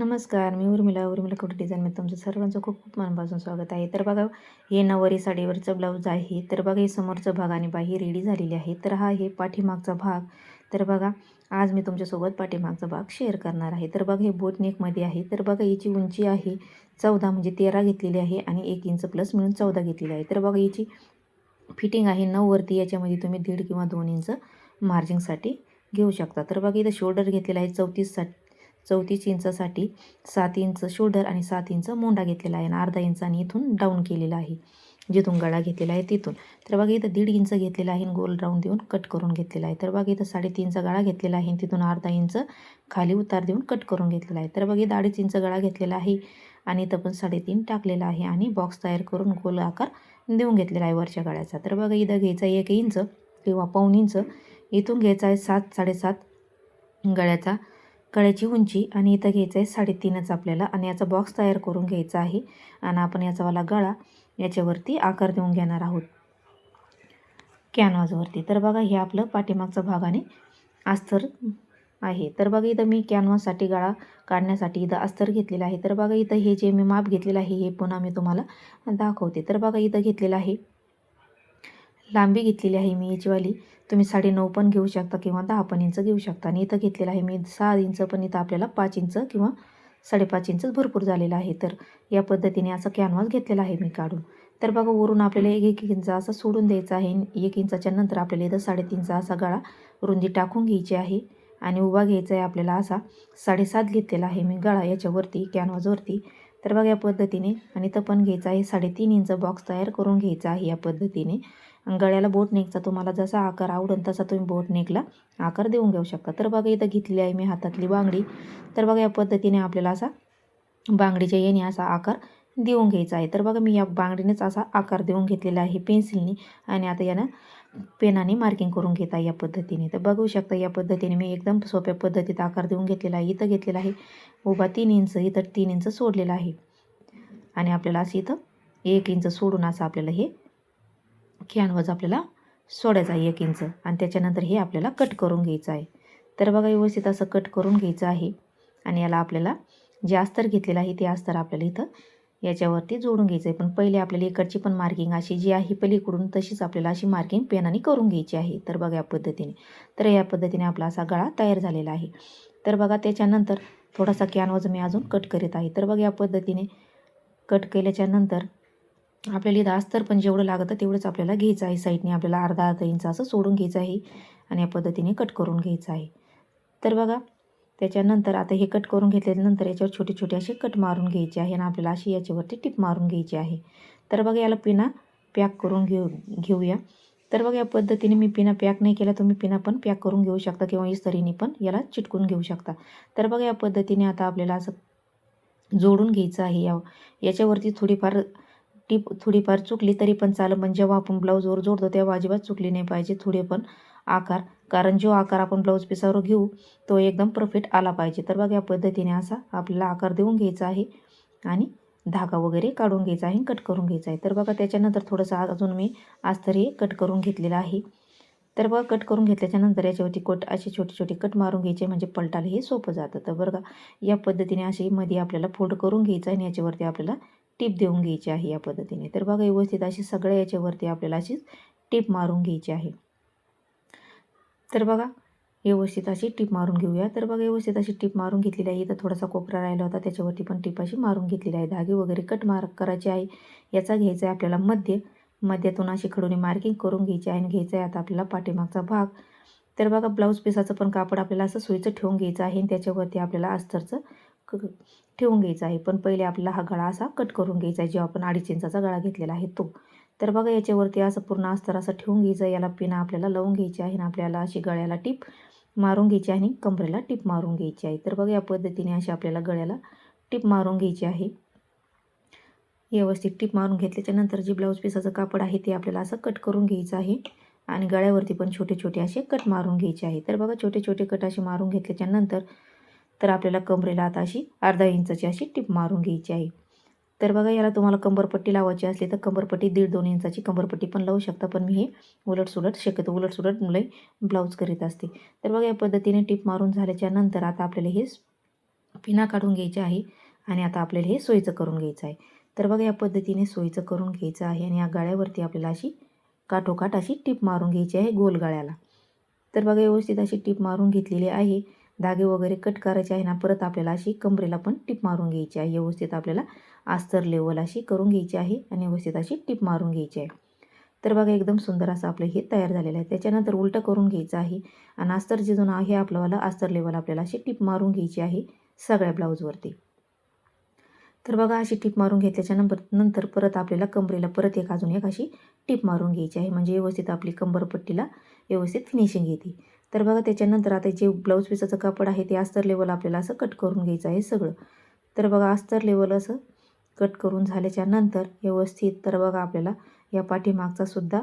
नमस्कार मी उर्मिला. उर्मिला कुठे डिझाईनमध्ये तुमचं सर्वांचं खूप खूप मनापासून स्वागत आहे. तर बघा हे नवरी साडीवरचं ब्लाऊज आहे. तर बघा हे समोरचं भाग आणि बाही रेडी झालेली आहे. तर हा आहे पाठीमागचा भाग. तर बघा आज मी तुमच्यासोबत पाठीमागचा भाग शेअर करणार आहे. तर बघा हे बोट नेकमध्ये आहे. तर बघा याची उंची आहे चौदा म्हणजे तेरा घेतलेली आहे आणि एक इंच प्लस मिळून चौदा घेतलेली आहे. तर बघा याची फिटिंग आहे नऊवरती याच्यामध्ये तुम्ही दीड किंवा दोन इंच मार्जिंगसाठी घेऊ शकता. तर बघा इथं शोल्डर घेतलेला आहे चौतीस सा चौतीस इंचासाठी सात इंच शोल्डर आणि सात इंच मोंडा घेतलेला आहे आणि अर्धा इंच आणि इथून डाऊन केलेला आहे. जिथून गळा घेतलेला आहे तिथून. तर बघा इथं दीड इंच घेतलेला आहे आणि गोल राऊंड देऊन कट करून घेतलेला आहे. तर बघा इथं साडेतीनचा गळा घेतलेला आहे तिथून अर्धा इंच खाली उतार देऊन कट करून घेतलेला आहे. तर बघा इथं अडीच इंच गळा घेतलेला आहे आणि इथं पण साडेतीन टाकलेला आहे आणि बॉक्स तयार करून गोल आकार देऊन घेतलेला आहे वरच्या गळ्याचा. तर बघा इथं घ्यायचा एक इंच किंवा पाऊन इंच. इथून घ्यायचा आहे सात साडेसात गळ्याचा. गळ्याची उंची आणि इथं घ्यायचं आहे साडेतीनच आपल्याला आणि याचा बॉक्स तयार करून घ्यायचा आहे. आणि आपण याचावाला गळा याच्यावरती आकार देऊन घेणार आहोत. कॅनव्हाजवरती तर बघा हे आपलं पाठीमागचा भाग आणि अस्तर आहे. तर बघा इथं मी कॅनव्हासाठी गळा काढण्यासाठी इथं अस्तर घेतलेलं आहे. तर बघा इथं हे जे मी माप घेतलेलं आहे हे पुन्हा मी तुम्हाला दाखवते. तर बघा इथं घेतलेलं आहे लांबी घेतलेली आहे मी याचीवाली तुम्ही साडे नऊ पण घेऊ शकता किंवा दहा पण इंच घेऊ शकता. आणि इथं घेतलेलं आहे मी सहा इंच पण इथं आपल्याला पाच इंच किंवा साडेपाच इंच भरपूर झालेलं आहे. तर या पद्धतीने असा कॅनव्हास घेतलेला आहे मी काढून. तर बघा वरून आपल्याला एक एक इंच असा सोडून द्यायचा आहे. एक इंचाच्या नंतर आपल्याला इथं साडेतीनचा असा गळा रुंदी टाकून घ्यायची आहे. आणि उभा घ्यायचा आहे आपल्याला असा साडेसात घेतलेला आहे मी गळा याच्यावरती कॅनव्हासवरती तर बघा या पद्धतीने आणि इथं पण घ्यायचा आहे. साडेतीन इंच बॉक्स तयार करून घ्यायचा आहे या पद्धतीने. गळ्याला बोट नेकचा तुम्हाला जसा आकार आवडेल तसा तुम्ही बोट नेकला. आकार देऊन घेऊ शकता. तर बघा इथं घेतली आहे मी हातातली बांगडी. तर बघा या पद्धतीने आपल्याला असा बांगडीच्या येणे असा आकार देऊन घ्यायचा आहे. तर बघा मी या बांगडीनेच असा आकार देऊन घेतलेला आहे पेन्सिलनी. आणि आता यानं पेनाने मार्किंग करून घेता या पद्धतीने. तर बघू शकता या पद्धतीने मी एकदम सोप्या पद्धतीत आकार देऊन घेतलेला आहे. इथं घेतलेला आहे. उभा तीन इंच इथं तीन इंच सोडलेला आहे. आणि आपल्याला असं इथं एक इंच सोडून असं आपल्याला हे कॅनव्हास आपल्याला सोडायचा आहे एक इंच. आणि त्याच्यानंतर हे आपल्याला कट करून घ्यायचं आहे. तर बघा व्यवस्थित असं कट करून घ्यायचं आहे. आणि याला आपल्याला जे अस्तर घेतलेलं आहे ते अस्तर आपल्याला इथं याच्यावरती जोडून घ्यायचं आहे. पण पहिले आपल्याला इकडची पण मार्किंग अशी जी आहे पलीकडून तशीच आपल्याला अशी मार्किंग पेनाने करून घ्यायची आहे. तर बघा या पद्धतीने. तर या पद्धतीने आपला असा गळा तयार झालेला आहे. तर बघा त्याच्यानंतर थोडासा कॅनवाज मी अजून कट करीत आहे. तर बघा या पद्धतीने कट केल्याच्यानंतर आपल्याला इथं अस्तर पण जेवढं लागतं तेवढंच आपल्याला घ्यायचं आहे. साईडने आपल्याला अर्धा अर्धा इंच असं सोडून घ्यायचं आहे आणि या पद्धतीने कट करून घ्यायचं आहे. तर बघा त्याच्यानंतर आता हे कट करून घेतल्यानंतर याच्यावर छोटे छोटे असे कट मारून घ्यायचे आहे आणि आपल्याला अशी याच्यावरती टिप मारून घ्यायची आहे. तर बघा याला पिना पॅक करून घेऊ घेऊया. तर बघा या पद्धतीने मी पिना पॅक नाही केला तुम्ही पिना पण पॅक करून घेऊ शकता किंवा इस्तरीने पण याला चिटकून घेऊ शकता. तर बघा या पद्धतीने आता आपल्याला असं जोडून घ्यायचं आहे. या याच्यावरती थोडीफार टीप थोडीफार चुकली तरी पण चालेल. पण जेव्हा आपण ब्लाऊजवर जोडतो तेव्हा अजिबात चुकली नाही पाहिजे. थोडे पण आकार. कारण जो आकार आपण ब्लाऊज पिसावर घेऊ तो एकदम परफेक्ट आला पाहिजे. तर बघा या पद्धतीने असा आपल्याला आकार देऊन घ्यायचा आहे. आणि धागा वगैरे काढून घ्यायचा आहे कट करून घ्यायचा आहे. तर बघा त्याच्यानंतर थोडंसं अजून मी अस्तर हे कट करून घेतलेलं आहे. तर बघा कट करून घेतल्याच्यानंतर याच्यावरती कट असे छोटे छोटे कट मारून घ्यायचे म्हणजे पलटायला हे सोपं जातं. तर बरं का या पद्धतीने असे मध्ये आपल्याला फोल्ड करून घ्यायचं आणि याच्यावरती आपल्याला टीप देऊन घ्यायची आहे या पद्धतीने. तर बघा व्यवस्थित अशी सगळ्या याच्यावरती आपल्याला अशीच टीप मारून घ्यायची आहे. तर बघा व्यवस्थित अशी टीप मारून घेऊया. तर बघा व्यवस्थित अशी टीप मारून घेतलेली आहे. इथं थोडासा कोपरा राहिला होता त्याच्यावरती पण टीप अशी मारून घेतलेली आहे. धागे वगैरे कट मार करायचे आहे. याचा घ्यायचा आहे आपल्याला मध्य. मध्यातून अशी खडूने मार्किंग करून घ्यायची आहे आणि घ्यायचं आहे आता आपल्याला पाठीमागचा भाग. तर बघा ब्लाऊज पिसाचं पण कापड आपल्याला असं सोयीचं ठेवून घ्यायचं आहे आणि त्याच्यावरती आपल्याला अस्तरचं क ठेवून घ्यायचा आहे. पण पहिले आपल्याला हा गळा असा कट करून घ्यायचा आहे जेव्हा आपण अडीच इंचाचा गळा घेतलेला आहे तो. तर बघा याच्यावरती असं पूर्ण अस्तर असं ठेवून घ्यायचं याला पिना आपल्याला लावून घ्यायची आहे आणि आपल्याला अशी गळ्याला टीप मारून घ्यायची आणि कमरेला टीप मारून घ्यायची आहे. तर बघा या पद्धतीने अशी आपल्याला गळ्याला टीप मारून घ्यायची आहे. व्यवस्थित टीप मारून घेतल्याच्यानंतर जे ब्लाऊज पिसाचं कापड आहे ते आपल्याला असं कट करून घ्यायचं आहे आणि गळ्यावरती पण छोटे छोटे असे कट मारून घ्यायचे आहे. तर बघा छोटे छोटे कट असे मारून घेतल्याच्यानंतर तर आपल्याला कमरेला आता अशी अर्धा इंचाची अशी टिप मारून घ्यायची आहे. तर बघा याला तुम्हाला कंबरपट्टी लावायची असली तर कंबरपट्टी दीड दोन इंचाची कंबरपट्टी पण लावू शकता पण मी हे उलटसुलट शक्यतो उलटसुलट मुलं ब्लाऊज करीत असते. तर बघा या पद्धतीने टिप मारून झाल्याच्यानंतर आता आपल्याला हे पिना काढून घ्यायचे आहे आणि आता आपल्याला हे सोयीचं करून घ्यायचं आहे. तर बघा या पद्धतीने सोयीचं करून घ्यायचं आहे आणि या गाळ्यावरती आपल्याला अशी काठोकाठ अशी टीप मारून घ्यायची आहे गोल गाळ्याला. तर बघा व्यवस्थित अशी टीप मारून घेतलेली आहे. धागे वगैरे कट करायचे आहे ना परत आपल्याला अशी कमरेला पण टिप मारून घ्यायची आहे. व्यवस्थित आपल्याला अस्तर लेवल अशी करून घ्यायची आहे आणि व्यवस्थित अशी टिप मारून घ्यायची आहे. तर बघा एकदम सुंदर असं आपलं हे तयार झालेलं आहे. त्याच्यानंतर उलटं करून घ्यायचं आहे आणि अस्तर जे जुनं आहे आपल्याला अस्तर लेवल आपल्याला अशी टिप मारून घ्यायची आहे सगळ्या ब्लाऊजवरती तर बघा अशी टिप मारून घेतल्याच्या नंतर नंतर परत आपल्याला कमरेला परत एक अजून एक अशी टिप मारून घ्यायची आहे. म्हणजे व्यवस्थित आपली कंबरपट्टीला व्यवस्थित फिनिशिंग येते. तर बघा त्याच्यानंतर आता जे ब्लाऊज पिसाचं कापड आहे ते अस्तर लेवल आपल्याला असं कट करून घ्यायचं आहे सगळं. तर बघा अस्तर लेवल असं कट करून झाल्याच्यानंतर व्यवस्थित तर बघा आपल्याला या पाठीमागचा सुद्धा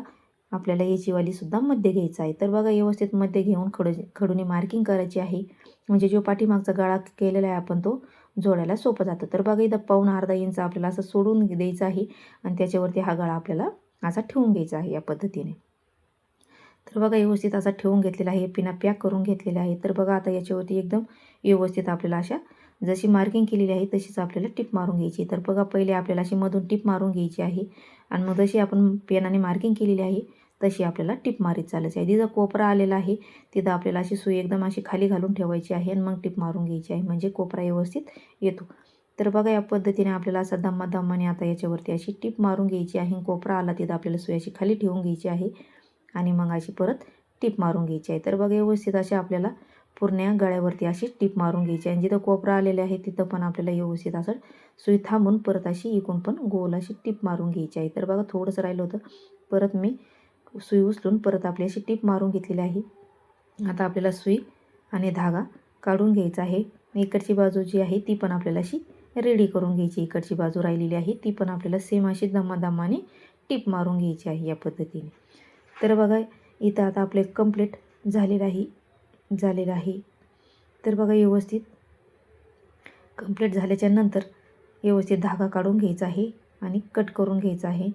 आपल्याला याचीवालीसुद्धा मध्य घ्यायचा आहे. तर बघा व्यवस्थित मध्य घेऊन खडू खडूने मार्किंग करायची आहे. म्हणजे जो पाठीमागचा गळा केलेला आहे आपण तो जोडायला सोपं जातं. तर बघा इथं पाऊन अर्धा इंच आपल्याला असं सोडून द्यायचं आहे आणि त्याच्यावरती हा गळा आपल्याला असा ठेवून घ्यायचा आहे या पद्धतीने. तर बघा व्यवस्थित असा ठेवून घेतलेला आहे पिना पॅक करून घेतलेला आहे. तर बघा आता याच्यावरती एकदम व्यवस्थित आपल्याला अशा जशी मार्किंग केलेली आहे तशीच आपल्याला टिप मारून घ्यायची तर बघा पहिले आपल्याला अशी मधून टिप मारून घ्यायची आहे. आणि मग जशी आपण पेनाने मार्किंग केलेली आहे तशी आपल्याला टिप मारीत चालायची आहे. तिथं कोपरा आलेला आहे तिथं आपल्याला अशी सुई एकदम अशी खाली घालून ठेवायची आहे आणि मग टिप मारून घ्यायची आहे. म्हणजे कोपरा व्यवस्थित येतो. तर बघा या पद्धतीने आपल्याला असा दम्मा दम्माने आता याच्यावरती अशी टिप मारून घ्यायची आहे. कोपरा आला तिथं आपल्याला सुई अशी खाली ठेवून घ्यायची आहे. आणि मग अशी परत टिप मारून घ्यायची आहे. तर बघा व्यवस्थित अशी आपल्याला पूर्ण गळ्यावरती अशी टिप मारून घ्यायची आणि जिथं कोपरा आलेले आहे तिथं पण आपल्याला व्यवस्थित असं सुई थांबून परत अशी इकून पण गोल अशी टिप मारून घ्यायची आहे. तर बघा थोडंसं राहिलं होतं. परत मी सुई उचलून परत आपली अशी टिप मारून घेतलेली आहे. आता आपल्याला सुई आणि धागा काढून घ्यायचा आहे. इकडची बाजू जी आहे ती पण आपल्याला अशी रेडी करून घ्यायची. इकडची बाजू राहिलेली आहे ती पण आपल्याला सेम अशी दमादमाने टिप मारून घ्यायची आहे या पद्धतीने. तर बघा इथं आता आपले कंप्लीट झालेलं आहे झालेलं आहे. तर बघा व्यवस्थित. कंप्लीट झाल्याच्यानंतर व्यवस्थित धागा काढून घ्यायचा आहे आणि कट करून घ्यायचा आहे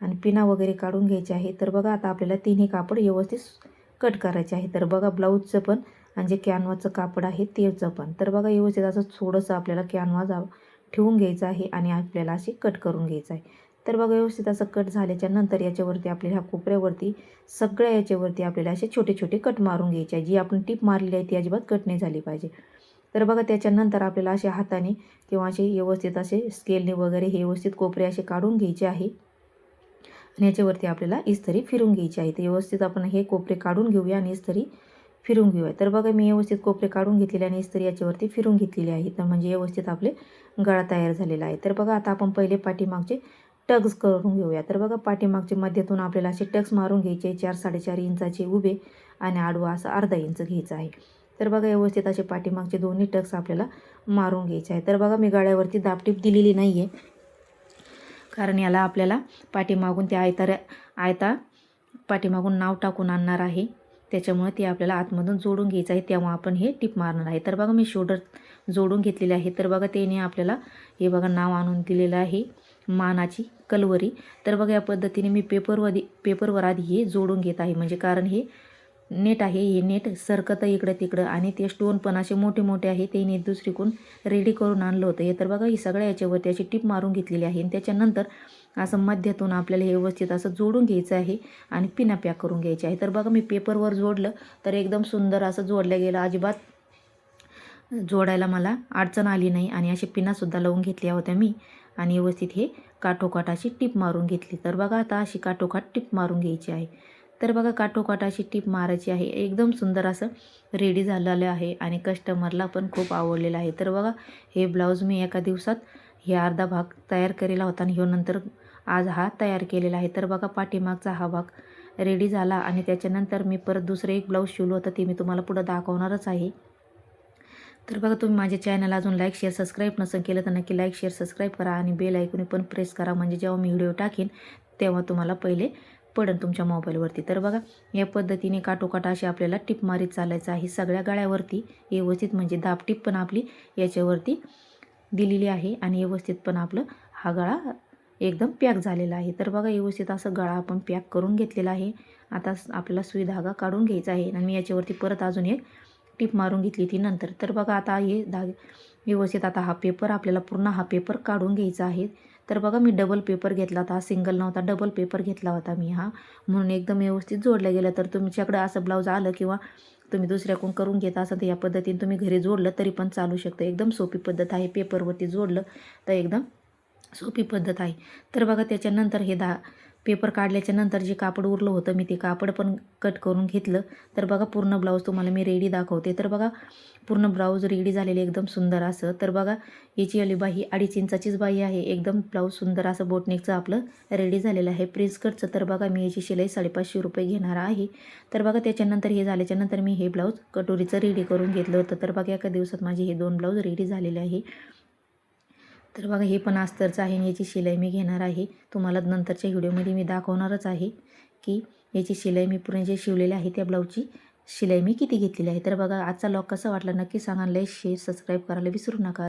आणि पिना वगैरे काढून घ्यायचे आहे. तर बघा आता आपल्याला तिन्ही कापड व्यवस्थित कट करायचे आहे. तर बघा ब्लाऊजचं पण आणि जे कॅनवाचं कापड आहे तेचं पण. तर बघा व्यवस्थित असं थोडंसं आपल्याला कॅनवा जा ठेवून घ्यायचं आहे आणि आपल्याला असे कट करून घ्यायचं आहे. तर बघा व्यवस्थित असं कट झाल्याच्यानंतर याच्यावरती आपल्याला ह्या कोपऱ्यावरती सगळ्या याच्यावरती आपल्याला असे छोटे छोटे कट मारून घ्यायचे. आहे जी आपण टीप मारलेली आहे ती अजिबात कट नाही झाली पाहिजे. तर बघा त्याच्यानंतर आपल्याला असे हाताने किंवा असे व्यवस्थित असे स्केलने वगैरे हे व्यवस्थित कोपरे असे काढून घ्यायचे आहे. आणि याच्यावरती आपल्याला इस्तरी फिरून घ्यायची आहे. तर व्यवस्थित आपण हे कोपरे काढून घेऊया आणि इस्तरी फिरून घेऊया. तर बघा मी व्यवस्थित कोपरे काढून घेतलेले आणि इस्त्री याच्यावरती फिरून घेतलेली आहे. तर म्हणजे व्यवस्थित आपले गळा तयार झालेला आहे. तर बघा आता आपण पहिले पाठीमागचे टक्स करून घेऊया. तर बघा पाठीमागचे मध्यातून आपल्याला असे टक्स मारून घ्यायचे. चार साडेचार इंचाचे उभे आणि आडवा असं अर्धा इंच घ्यायचं आहे. तर बघा व्यवस्थित असे पाठीमागचे दोन्ही टक्स आपल्याला मारून घ्यायचे आहे तर बघा मी गाड्यावरती दापटीप दिलेली नाही आहे कारण याला आपल्याला पाठीमागून त्या आयता आयता पाठीमागून नाव टाकून आणणार आहे. त्याच्यामुळे ते आपल्याला आतमधून जोडून घ्यायचं आहे. तेव्हा आपण हे टिप मारणार आहे. तर बघा मी शोल्डर जोडून घेतलेले आहे. तर बघा त्याने आपल्याला हे बघा नाव आणून दिलेलं आहे. मानाची कलवरी. तर बघा या पद्धतीने मी पेपरवर पेपरवर आधी हे जोडून घेत आहे. म्हणजे कारण हे नेट आहे हे नेट सरकतं इकडं तिकडं आणि ते स्टोन पण असे मोठे मोठे आहे. ते नेट दुसरीकडून रेडी करून आणलं होतं. हे तर बघा ही सगळ्या याच्यावरती अशी टिप मारून घेतलेली आहे. आणि त्याच्यानंतर असं मध्यातून आपल्याला हे व्यवस्थित असं जोडून घ्यायचं आहे आणि पिना पॅक करून घ्यायचे आहे. तर बघा मी पेपरवर जोडलं तर एकदम सुंदर असं जोडलं गेलं. अजिबात जोडायला मला अडचण आली नाही आणि अशी पिनासुद्धा लावून घेतल्या होत्या मी. आणि व्यवस्थित हे काठोकाठ अशी टिप मारून घेतली. तर बघा आता अशी काठोकाठ टिप मारून घ्यायची आहे. तर बघा काठोकाठ अशी टिप मारायची आहे. एकदम सुंदर असं रेडी झालेलं आहे आणि कस्टमरला पण खूप आवडलेलं आहे. तर बघा हे ब्लाऊज मी एका दिवसात हे अर्धा भाग तयार केलेला होता आणि ह्यो नंतर आज हा तयार केलेला आहे. तर बघा पाठीमागचा हा भाग रेडी झाला आणि त्याच्यानंतर मी परत दुसरं एक ब्लाऊज शिवलं होतं ते मी तुम्हाला पुढं दाखवणारच आहे. तर बघा तुम्ही माझ्या चॅनल अजून लाईक शेअर सबस्क्राईब नसेल केलं तर नक्की लाईक शेअर सबस्क्राईब करा आणि बेल ऐकून पण प्रेस करा. म्हणजे जेव्हा मी व्हिडिओ टाकेन तेव्हा तुम्हाला पहिले पडेल तुमच्या मोबाईलवरती तर बघा या पद्धतीने काटोकाट अशी आपल्याला टिप मारीत चालायचं आहे. सगळ्या गळ्यावरती व्यवस्थित म्हणजे दाबटीप पण आपली याच्यावरती दिलेली आहे आणि व्यवस्थित पण आपलं हा गळा एकदम पॅक झालेला आहे. तर बघा व्यवस्थित असं गळा आपण पॅक करून घेतलेला आहे. आता आपल्याला सुई धागा काढून घ्यायचा आहे आणि मी याच्यावरती परत अजून एक टीप मारून घेतली ती नंतर. तर बघा आता हे धागे व्यवस्थित आता हा पेपर आपल्याला पूर्ण हा पेपर काढून घ्यायचा आहे. तर बघा मी डबल पेपर घेतला होता. हा सिंगल नव्हता डबल पेपर घेतला होता मी हा. म्हणून एकदम व्यवस्थित जोडलं गेलं. तर तुमच्याकडे असं ब्लाऊज आलं किंवा तुम्ही दुसऱ्याकडून करून घेत असाल तर या पद्धतीने तुम्ही घरी जोडलं तरी पण चालू शकतं. एकदम सोपी पद्धत आहे पेपरवरती जोडलं तर एकदम सोपी पद्धत आहे. तर बघा त्याच्यानंतर हे दा पेपर काढल्याच्या नंतर जे कापड उरलं होतं मी ते कापड पण कट करून घेतलं. तर बघा पूर्ण ब्लाऊज तुम्हाला मी रेडी दाखवते. तर बघा पूर्ण ब्लाऊज रेडी झालेले एकदम सुंदर असं. तर बघा याची अली बाही अडीच इंचाचीच बाई आहे. एकदम ब्लाऊज सुंदर असं बोटनेकचं आपलं रेडी झालेलं आहे. प्रिन्स कटचं तर बघा मी याची शिलाई साडेपाचशे रुपये घेणार आहे. तर बघा त्याच्यानंतर हे झाल्याच्यानंतर मी हे ब्लाऊज कटोरीचं रेडी करून घेतलं होतं. तर बघा एका दिवसात माझे हे दोन ब्लाऊज रेडी झालेले आहे. तर बघा हे पण अस्तरचं आहे आणि याची शिलाई मी घेणार आहे. तुम्हाला नंतरच्या व्हिडिओमध्ये मी दाखवणारच आहे की याची शिलाई मी पूर्ण जे शिवलेले आहे त्या ब्लाऊजची शिलाई मी किती घेतलेली आहे. तर बघा आजचा लॉक कसा वाटला नक्की सांगा लाईक शेअर सबस्क्राईब करायला विसरू नका.